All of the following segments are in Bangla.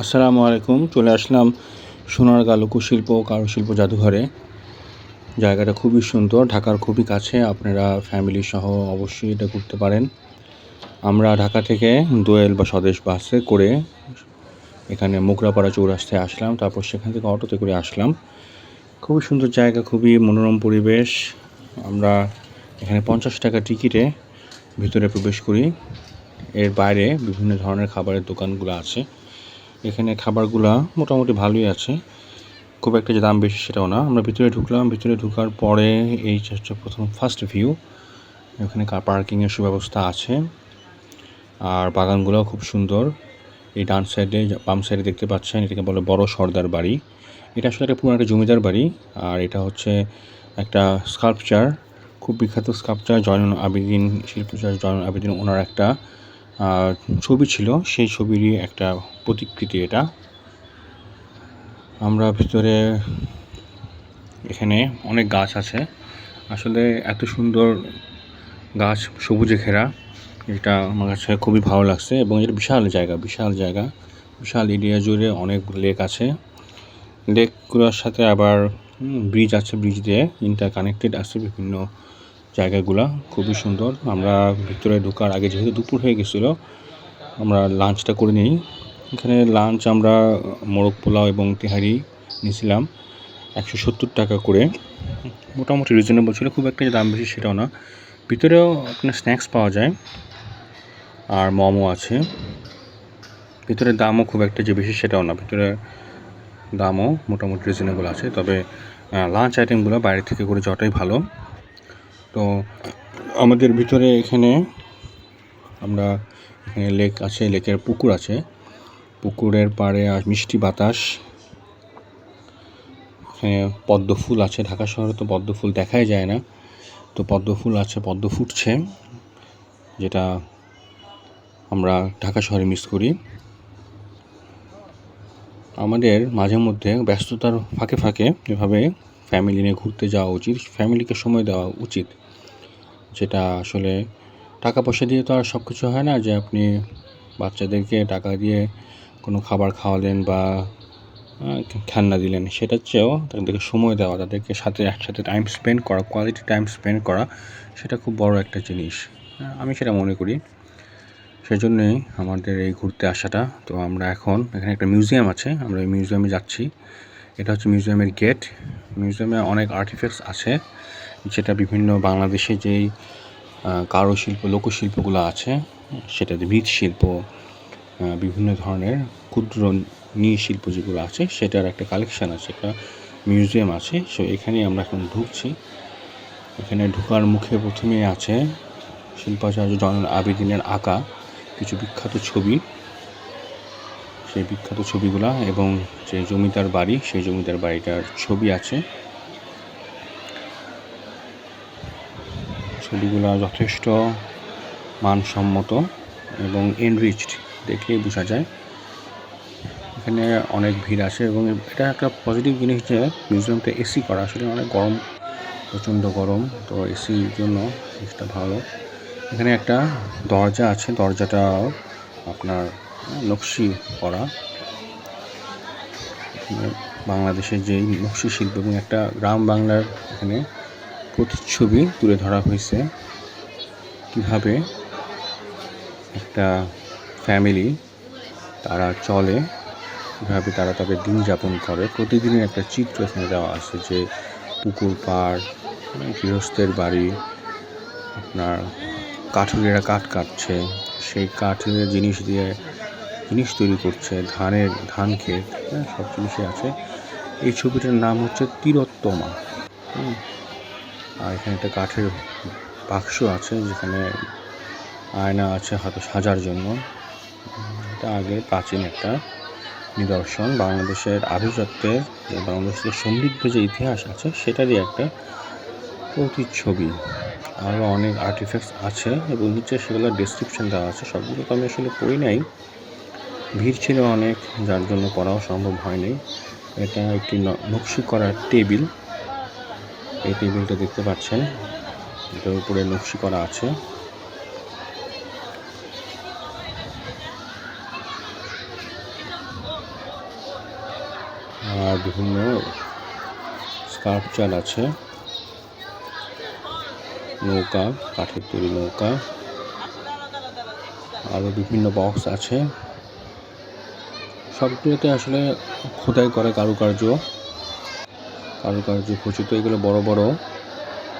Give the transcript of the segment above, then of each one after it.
আসসালামু আলাইকুম, চলে আসলাম সোনারগাঁ লোকশিল্প কারুশিল্প জাদুঘরে। জায়গাটা খুবই সুন্দর, ঢাকার খুবই কাছে, আপনারা ফ্যামিলি সহ অবশ্যই এটা ঘুরতে পারেন। আমরা ঢাকা থেকে দোয়েল বা স্বদেশ বাসে করে এখানে মোগরাপাড়া চৌরাস্তায় আসলাম, তারপর সেখান থেকে অটোতে করে আসলাম। খুবই সুন্দর জায়গা, খুবই মনোরম পরিবেশ। আমরা এখানে পঞ্চাশ টাকা টিকিটে ভিতরে প্রবেশ করি। এর বাইরে বিভিন্ন ধরনের খাবারের দোকানগুলো আছে। এখানে খাবারগুলা মোটামুটি ভালোই আছে। খুব একটা যে দাম বেশি সেটাও না। আমরা ভিতরে ঢুকলাম। ভিতরে ঢুকার পরে এই হচ্ছে প্রথম ফার্স্ট ভিউ এখানে কার পার্কিংয়ের সুব্যবস্থা আছে। আর বাগানগুলোও খুব সুন্দর। এই ডান সাইডে বাম সাইডে দেখতে পাচ্ছেন, এটাকে বলে বড় সর্দার বাড়ি। এটা আসলে একটা পুরো একটা জমিদার বাড়ি। আর এটা হচ্ছে একটা স্কাল্পচার খুব বিখ্যাত স্কাল্পচার জয়নুল আবেদিন শিল্পচার জয়নুল আবেদিন ওনার একটা ছবি ছিল, সেই ছবিরই একটা প্রতিকৃতি এটা। আমরা ভিতরে এখানে অনেক গাছ আছে। আসলে এত সুন্দর গাছ, সবুজে ঘেরা, এটা আমার কাছে খুবই ভালো লাগছে এবং এটা বিশাল জায়গা বিশাল জায়গা, বিশাল এরিয়া জুড়ে অনেক লেক আছে। লেকগুলোর সাথে আবার ব্রিজ আছে, ব্রিজ দিয়ে ইন্টার কানেক্টেড আছে বিভিন্ন জায়গাগুলা খুবই সুন্দর। আমরা ভিতরে ঢোকার আগে যেহেতু দুপুর হয়ে গেছিল, আমরা লাঞ্চটা করে নিই। এখানে লাঞ্চ আমরা মোরগ পোলাও এবং তেহারি নিয়েছিলাম একশো সত্তর টাকা করে। মোটামুটি রিজনেবল ছিল, খুব একটা দাম বেশি সেটাও না। ভিতরেও আপনার স্ন্যাক্স পাওয়া যায়, আর মোমো আছে। ভিতরে দামও খুব একটা যে বেশি সেটাও না। ভিতরে দামও মোটামুটি রিজনেবল আছে, তবে লাঞ্চ আইটেমগুলো বাইরে থেকে করে যাওয়াটাই ভালো। তো আমাদের ভিতরে এখানে আমরা এখানে লেক আছে, লেকের পুকুর আছে। পুকুরের পাড়ে মিষ্টি বাতাস। এখানে পদ্ম ফুল আছে, ঢাকা শহরে তো পদ্ম ফুল দেখাই যায় না। তো পদ্ম ফুল আছে, পদ্ম ফুটছে, যেটা আমরা ঢাকা শহরে মিস করি। আমাদের মাঝে মধ্যে ব্যস্ততার ফাঁকে ফাঁকে এভাবে ফ্যামিলি নিয়ে ঘুরতে যাওয়া উচিত ফ্যামিলিকে সময় দেওয়া উচিত। যেটা আসলে টাকা পয়সা দিয়ে তো আর সব কিছু হয় না যে আপনি বাচ্চাদেরকে টাকা দিয়ে কোনো খাবার খাওয়ালেন বা খেলনা দিলেন। সেটার চেয়েও তাদেরকে সময় দেওয়া তাদেরকে সাথে একসাথে টাইম স্পেন্ড করা কোয়ালিটি টাইম স্পেন্ড করা সেটা খুব বড় একটা জিনিস। হ্যাঁ, আমি সেটা মনে করি। সেজন্যই আমাদের এই ঘুরতে আসাটা তো আমরা এখন এখানে একটা মিউজিয়াম আছে আমরা এই মিউজিয়ামে যাচ্ছি। এটা হচ্ছে মিউজিয়ামের গেট। মিউজিয়ামে অনেক আর্টিফ্যাক্টস আছে, যেটা বিভিন্ন বাংলাদেশে যেই কারুশিল্প, লোকশিল্পগুলো আছে সেটাতে মৃৎশিল্প বিভিন্ন ধরনের ক্ষুদ্র শিল্প যেগুলো আছে, সেটার একটা কালেকশন আছে, একটা মিউজিয়াম আছে। সো এখানে আমরা এখন ঢুকছি। এখানে ঢুকার মুখে প্রথমে আছে শিল্পাচার্য জয়নুল আবেদিনের আঁকা, কিছু বিখ্যাত ছবি। সেই বিখ্যাত ছবিগুলা এবং যে জমিদার বাড়ি, সেই জমিদার বাড়িটার ছবি আছে। ছবিগুলা যথেষ্ট মানসম্মত এবং এনরিচড দেখলেই বোঝা যায়। এখানে অনেক ভিড় আছে এবং এটা একটা পজিটিভ জিনিস যে মিউজিয়ামটা এসি করা, আসলে অনেক গরম, প্রচণ্ড গরম, তো এসির জন্য জিনিসটা ভালো। এখানে একটা দরজা আছে, দরজাটাও আপনার নকশি করা। বাংলাদেশের যেই নকশি শিল্প এবং একটা গ্রাম বাংলার এখানে প্রতিচ্ছবি তুলে ধরা হয়েছে। কীভাবে একটা ফ্যামিলি তারা চলে, কীভাবে তারা তাদের দিন যাপন করে। প্রতিদিনের একটা চিত্র এখানে দেওয়া আছে যে পুকুর পাড় মানে গৃহস্থের বাড়ি, আপনার কাঠুরিরা কাঠ কাটছে। সেই কাঠের জিনিস দিয়ে জিনিস তৈরি করছে, ধানের, ধান ক্ষেত হ্যাঁ সব জিনিসই আছে। এই ছবিটার নাম হচ্ছে তিরোত্তমা। আর এখানে একটা কাঠের বাক্স আছে যেখানে আয়না আছে হাতে সাজার জন্য। এটা আগে প্রাচীন একটা নিদর্শন। বাংলাদেশের আভিজাত্যের বাংলাদেশের সমৃদ্ধ যে ইতিহাস আছে, সেটারই একটা প্রতিচ্ছবি। আরও অনেক আর্টিফ্যাক্টস আছে এবং নিচে সেগুলোর ডেসক্রিপশন দেওয়া আছে। সবগুলো তো আমি আসলে পড়ি নাই। ভিড় ছিল অনেক, যার জন্য পড়াও সম্ভব হয়নি। এটা একটি নকশি করা টেবিল। এই টেবিলটা দেখতে পাচ্ছেন, এটার উপরে নকশি করা আছে। আর বিভিন্ন স্কাল্পচার আছে। নৌকা, কাঠের তৈরি নৌকা। আরও বিভিন্ন বক্স আছে। সবগুলোতে আসলে খোদাই করে কারুকার্য। কারুকার্য খচিত এগুলো বড় বড়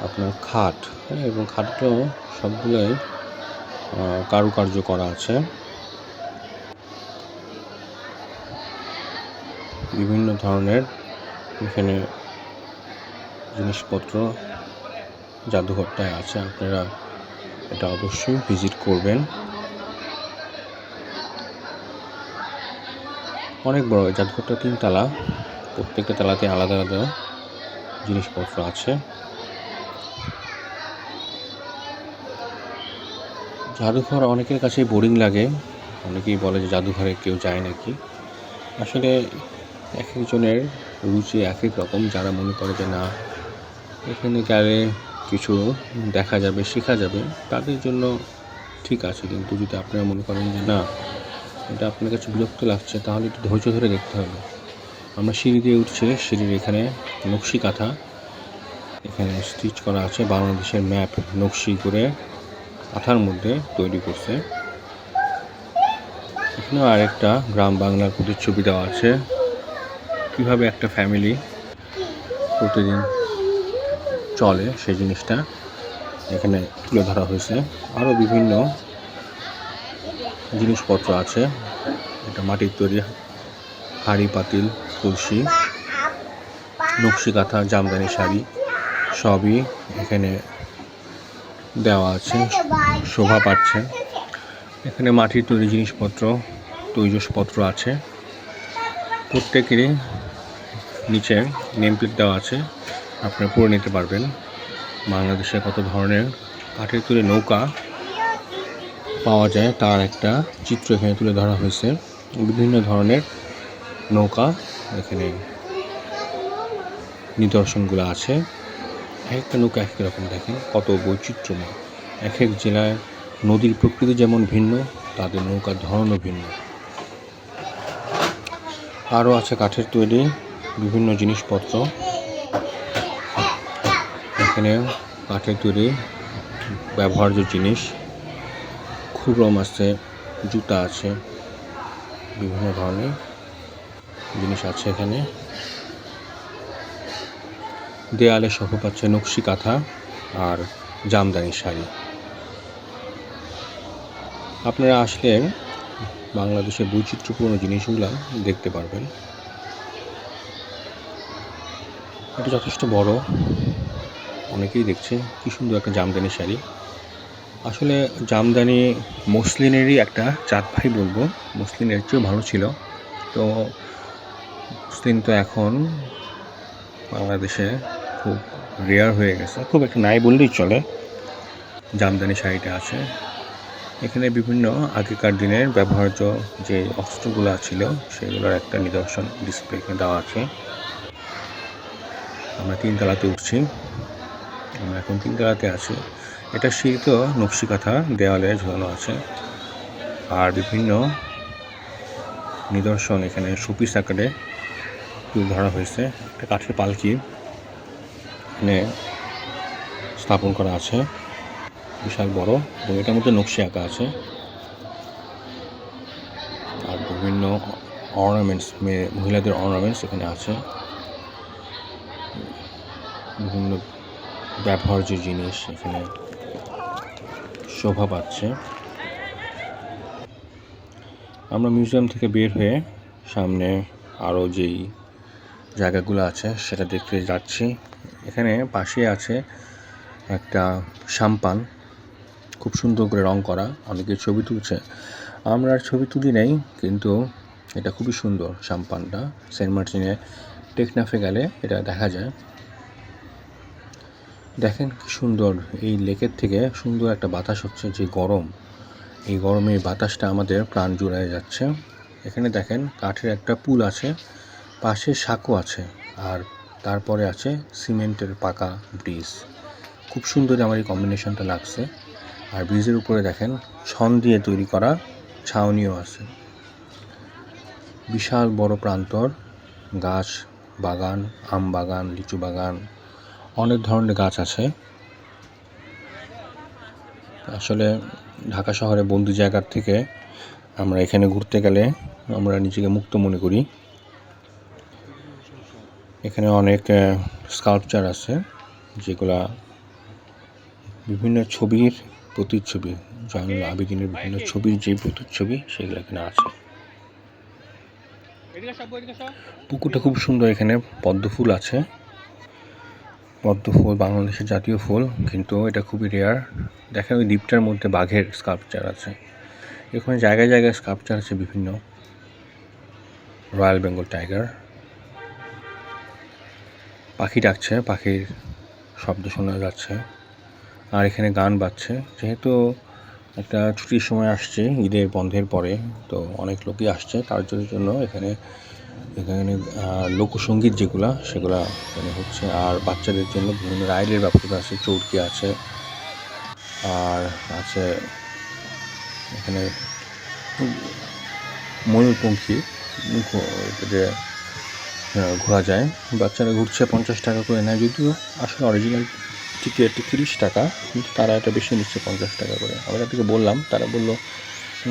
আপনার খাট হ্যাঁ এবং খাটগুলো সবগুলোই কারুকার্য করা আছে। বিভিন্ন ধরনের এখানে জিনিসপত্র, জাদুঘরটায় আছে, আপনারা এটা অবশ্যই ভিজিট করবেন। অনেক বড় জাদুঘরটা তিনতলা প্রত্যেকটা তালাতে আলাদা আলাদা জিনিসপত্র আছে। জাদুঘর অনেকের কাছেই বোরিং লাগে। অনেকেই বলে যে জাদুঘরে কেউ যায় নাকি। আসলে এক একজনের রুচি এক এক রকম। যারা মনে করে যে না, এখানে গেলে কিছু দেখা যাবে, শেখা যাবে, তাদের জন্য ঠিক আছে। কিন্তু যদি আপনারা মনে করেন যে না এটা আপনার কাছে বিরক্ত লাগছে, তাহলে একটু ধৈর্য ধরে দেখতে হবে। আমরা সিঁড়ি দিয়ে উঠছি, সিঁড়ির এখানে নকশি কাঁথা। এখানে স্টিচ করা আছে বাংলাদেশের ম্যাপ নকশি করে কাঁথার মধ্যে তৈরি করছে। এখানেও আরেকটা গ্রাম বাংলার প্রতিচ্ছবি দেওয়া আছে, কীভাবে একটা ফ্যামিলি প্রতিদিন চলে সেই জিনিসটা এখানে তুলে ধরা হয়েছে। আরও বিভিন্ন জিনিসপত্র আছে। এটা মাটির তৈরি হাঁড়ি, পাতিল, তুলসী, নকশি কাঁথা, জামদানি শাড়ি সবই এখানে দেওয়া আছে, শোভা পাচ্ছে। এখানে মাটির তৈরি জিনিসপত্র, তৈজসপত্র আছে। প্রত্যেকেরই নিচে নেম প্লেট দেওয়া আছে। আপনারা পড়ে নিতে পারবেন। বাংলাদেশে কত ধরনের কাঠের তৈরি নৌকা পাওয়া যায়, তার একটা চিত্র এখানে তুলে ধরা হয়েছে। বিভিন্ন ধরনের নৌকা এখানে নিদর্শনগুলো আছে। এক একটা নৌকা এক রকম দেখেন, কত বৈচিত্র্যময়। এক এক জেলায় নদীর প্রকৃতি যেমন ভিন্ন, তাদের নৌকার ধরনও ভিন্ন। আরও আছে কাঠের তৈরি বিভিন্ন জিনিসপত্র। এখানে কাঠের তৈরি ব্যবহার্য জিনিস। খুরম আছে, জুতা আছে, বিভিন্ন ধরনের জিনিস আছে এখানে। দেয়ালে শোভা পাচ্ছে নকশি কাঁথা আর জামদানি শাড়ি। আপনারা আসলে বাংলাদেশের বৈচিত্র্যপূর্ণ জিনিসগুলো দেখতে পারবেন। এটা যথেষ্ট বড়। অনেকেই দেখছে কি সুন্দর একটা জামদানি শাড়ি। আসলে জামদানি মসলিনেরই একটা চাঁদ ভাই বলব। মসলিনের চেয়েও ভালো ছিল। তো মসলিন তো এখন বাংলাদেশে খুব রেয়ার হয়ে গেছে। খুব একটা নাই বললেই চলে। জামদানি শাড়িটা আছে। এখানে বিভিন্ন আগেকার দিনের ব্যবহার্য যে অস্ত্রগুলো ছিল, সেগুলোর একটা নিদর্শন ডিসপ্লে এখানে দেওয়া আছে। আমরা তিনতলাতে উঠছি। আমরা এখন তিনতলাতে আছি। এটা সিঁড়িতেও নকশিকাথা দেওয়ালে ঝোলানো আছে। আর বিভিন্ন নিদর্শন এখানে শোপিস আকারে তুলে ধরা হয়েছে। একটা কাঠের পালকি এখানে স্থাপন করা আছে। বিশাল বড় এবং এটার মধ্যে নকশি আঁকা আছে। আর বিভিন্ন অর্নামেন্টস মেয়ে মহিলাদের অর্নামেন্টস এখানে আছে। বিভিন্ন ব্যবহার্য জিনিস এখানে শোভা পাচ্ছে। আমরা মিউজিয়াম থেকে বের হয়ে সামনে আরও যেই জায়গাগুলো আছে, সেটা দেখতে যাচ্ছি। এখানে পাশে আছে একটা সাম্পান। খুব সুন্দর করে রং করা, অনেকে ছবি তুলছে। আমরা আর ছবি তুলি নেই, কিন্তু এটা খুবই সুন্দর সাম্পানটা। সেন্ট মার্টিনে টেকনাফে গেলে এটা দেখা যায়। দেখেন কি সুন্দর, এই লেকের থেকে সুন্দর একটা বাতাস হচ্ছে, যে গরম। এই গরমে বাতাসটা আমাদের প্রাণ জুড়ায় যাচ্ছে। এখানে দেখেন কাঠের একটা পুল আছে, পাশে সাঁকো আছে, আর তারপরে আছে সিমেন্টের পাকা ব্রিজ। খুব সুন্দর আমার এই কম্বিনেশনটা লাগছে। আর ব্রিজের উপরে দেখেন ছন দিয়ে তৈরি করা ছাউনিও আছে। বিশাল বড় প্রান্তর, গাছ বাগান, আম বাগান, লিচু বাগান অনেক ধরনের গাছ আছে। আসলে ঢাকা শহরে বন্দি জায়গার থেকে আমরা এখানে ঘুরতে গেলে আমরা নিজেকে মুক্ত মনে করি। এখানে অনেক স্কাল্পচার আছে, যেগুলা বিভিন্ন ছবির প্রতিচ্ছবি জয়নুল আবেদিনের বিভিন্ন ছবির যে প্রতিচ্ছবি, সেগুলো এখানে আছে। পুকুরটা খুব সুন্দর এখানে, পদ্ম ফুল আছে। পদ্ম ফুল, বাংলাদেশের জাতীয় ফুল, কিন্তু এটা খুবই রেয়ার দেখেন ওই দ্বীপটার মধ্যে বাঘের স্কাল্পচার আছে। এখানে জায়গায় জায়গায় স্কাল্পচার আছে বিভিন্ন। রয়্যাল বেঙ্গল টাইগার পাখি ডাকছে, পাখির শব্দ শোনা যাচ্ছে। আর এখানে গান বাজছে। যেহেতু একটা ছুটির সময় আসছে, ঈদের বন্ধের পরে, তো অনেক লোকই আসছে, তার জন্য এখানে এখানে লোকসঙ্গীত যেগুলা, সেগুলা এখানে হচ্ছে। আর বাচ্চাদের জন্য বিভিন্ন রাইডের ব্যবস্থা আছে চৌকি আছে, আর আছে এখানে ময়ূরপঙ্খী যে ঘোরা যায়। বাচ্চারা ঘুরছে পঞ্চাশ টাকা করে নেয়, যদিও আসলে অরিজিনাল টিকিট তিরিশ টাকা, কিন্তু তারা এটা বেশি নিচ্ছে পঞ্চাশ টাকা করে। আমরা তাদেরকে বললাম, তারা বলল,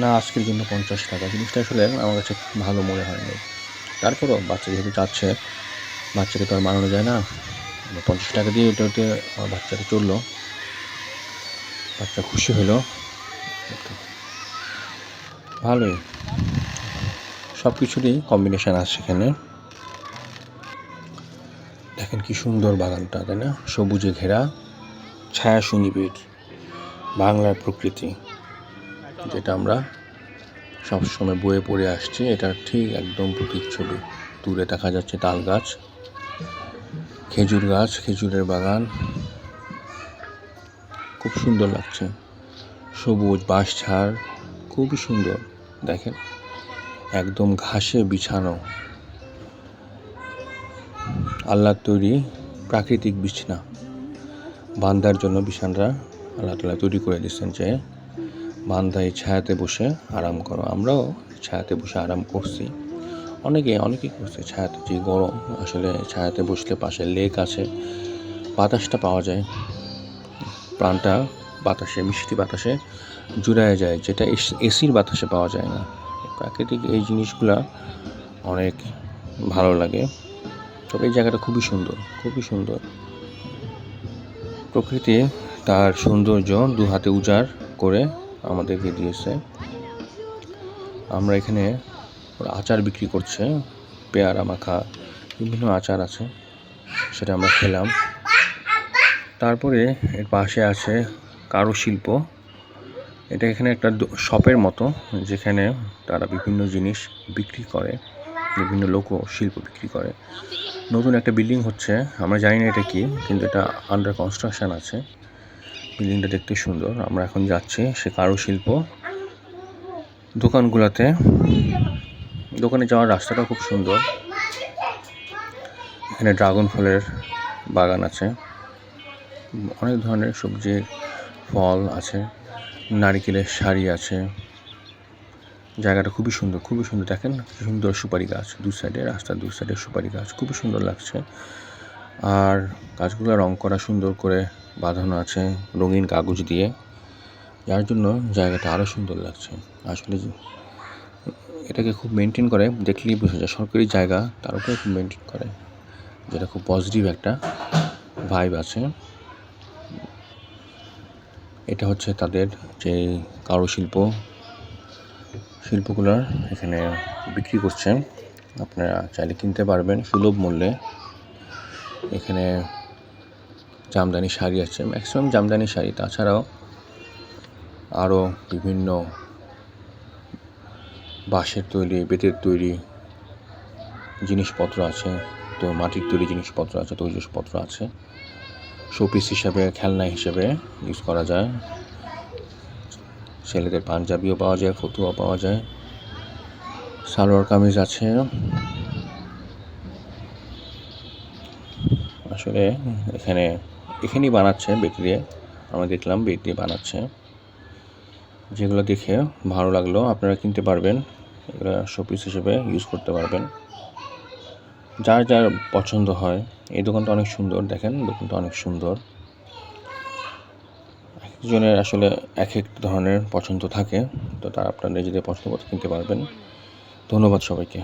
না, আজকের জন্য পঞ্চাশ টাকা। জিনিসটা আসলে আমার কাছে ভালো মনে হয়নি। তারপরও বাচ্চা যেহেতু যাচ্ছে বাচ্চাকে তো আর মানানো যায় না। পঞ্চাশ টাকা দিয়ে ওটাতে আমার বাচ্চাটা চলল। বাচ্চা খুশি হলো। ভালোই। সব কিছুরই কম্বিনেশান আছে এখানে। দেখেন কি সুন্দর বাগানটা, তাই না? সবুজে ঘেরা ছায়া সুনিবিড় বাংলার প্রকৃতি, যেটা আমরা সবসময় বয়ে পড়ে আসছে, এটা ঠিক একদম প্রতিচ্ছবি দূরে দেখা যাচ্ছে তাল গাছ, খেজুর গাছ, খেজুরের বাগান। খুব সুন্দর লাগছে। সবুজ বাঁশঝাড়, খুবই সুন্দর, দেখেন। একদম ঘাসে বিছানো। আল্লাহর তৈরি প্রাকৃতিক বিছানা। বান্দার জন্য বিছানরা আল্লাহ তৈরি করে দিচ্ছেন যে বান্দা এই ছায়াতে বসে আরাম করো। আমরাও ছায়াতে বসে আরাম করছি। অনেকে, অনেকেই করছে ছায়াতে যে গরম, আসলে ছায়াতে বসলে পাশে লেক আছে, বাতাসটা পাওয়া যায়। প্রাণটা বাতাসে, মিষ্টি বাতাসে জুড়ায় যায়, যেটা এসির বাতাসে পাওয়া যায় না। প্রাকৃতিক এই জিনিসগুলা অনেক ভালো লাগে। তবে এই জায়গাটা খুবই সুন্দর খুবই সুন্দর। প্রকৃতি তার সৌন্দর্য দু হাতে উজাড় করে আমাদেরকে দিয়েছে। আমরা এখানে আচার বিক্রি করছে, পেয়ারা, মাখা, বিভিন্ন আচার আছে, সেটা আমরা খেলাম। তারপরে এর পাশে আছে কারুশিল্প। এটা এখানে একটা শপের মতো, যেখানে তারা বিভিন্ন জিনিস বিক্রি করে, বিভিন্ন লোক শিল্প বিক্রি করে। নতুন একটা বিল্ডিং হচ্ছে, আমরা জানি না এটা কি, কিন্তু এটা আন্ডার কনস্ট্রাকশন আছে। বিল্ডিংটা দেখতে সুন্দর। আমরা এখন যাচ্ছি সে কারুশিল্প দোকানগুলোতে। দোকানে যাওয়ার রাস্তাটা খুব সুন্দর। এখানে ড্রাগন ফলের বাগান আছে। অনেক ধরনের সবজি, ফল আছে। নারিকেলের শাড়ি আছে। জায়গাটা খুবই সুন্দর খুবই সুন্দর। দেখেন সুন্দর সুপারি গাছ। দু সাইডে রাস্তার দু সাইডে সুপারি গাছ। খুবই সুন্দর লাগছে। আর গাছগুলো রং করা সুন্দর করে বাঁধানো আছে রঙিন কাগজ দিয়ে। যার জন্য জায়গাটা আরও সুন্দর লাগছে। আসলে এটাকে খুব মেনটেন করে, দেখলেই বোঝা যায় সরকারি জায়গা, তার উপরে খুব মেনটেন করে। যেটা খুব পজিটিভ একটা ভাইব আছে। এটা হচ্ছে তাদের যে কারুশিল্প শিল্পগুলোর এখানে বিক্রি করছেন আপনারা চাইলে কিনতে পারবেন সুলভ মূল্যে। এখানে জামদানি শাড়ি আছে ম্যাক্সিমাম জামদানি শাড়ি। তাছাড়াও আরও বিভিন্ন বাঁশের তৈরি, বেতের তৈরি জিনিসপত্র আছে, তো মাটির তৈরি জিনিসপত্র আছে, তৈজসপত্র আছে। শোপিস হিসাবে, খেলনা হিসেবে ইউজ করা যায়। ছেলেদের পাঞ্জাবিও পাওয়া যায় ফতুয়া পাওয়া যায়। সালোয়ার কামিজ আছে। আসলে এখানে এখানেই বানাচ্ছে বেত দিয়ে আমরা দেখলাম বেত দিয়ে বানাচ্ছে। যেগুলো দেখে ভালো লাগল, আপনারা কিনতে পারবেন। এগুলো শোপিস হিসেবে ইউজ করতে পারবেন। যার যার পছন্দ হয়, এই দোকানটা অনেক সুন্দর, দেখেন দোকানটা অনেক সুন্দর। একজনের আসলে এক এক ধরনের পছন্দ থাকে, তো তার আপনার নিজেদের পছন্দ কিনতে পারবেন। ধন্যবাদ সবাইকে।